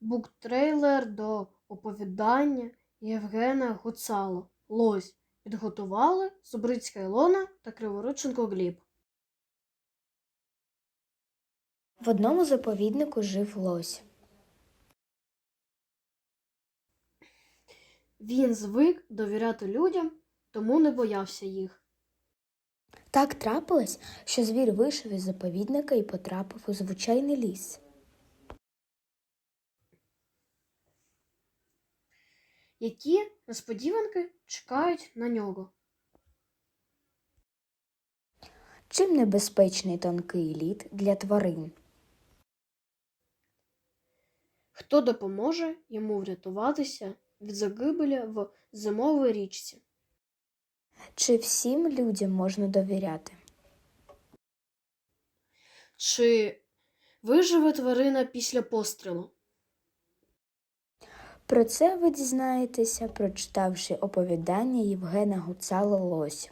буктрейлер до оповідання Євгена Гуцало. Лось. Підготували Зубрицька Ілона та Криворученко Гліб. В одному заповіднику жив лось. Він звик довіряти людям, тому не боявся їх. Так трапилось, що звір вийшов із заповідника і потрапив у звичайний ліс. Які несподіванки чекають на нього? Чим небезпечний тонкий лід для тварин? Хто допоможе йому врятуватися від загибелі в зимовій річці? Чи всім людям можна довіряти? Чи виживе тварина після пострілу? Про це ви дізнаєтеся, прочитавши оповідання Євгена Гуцала Лось.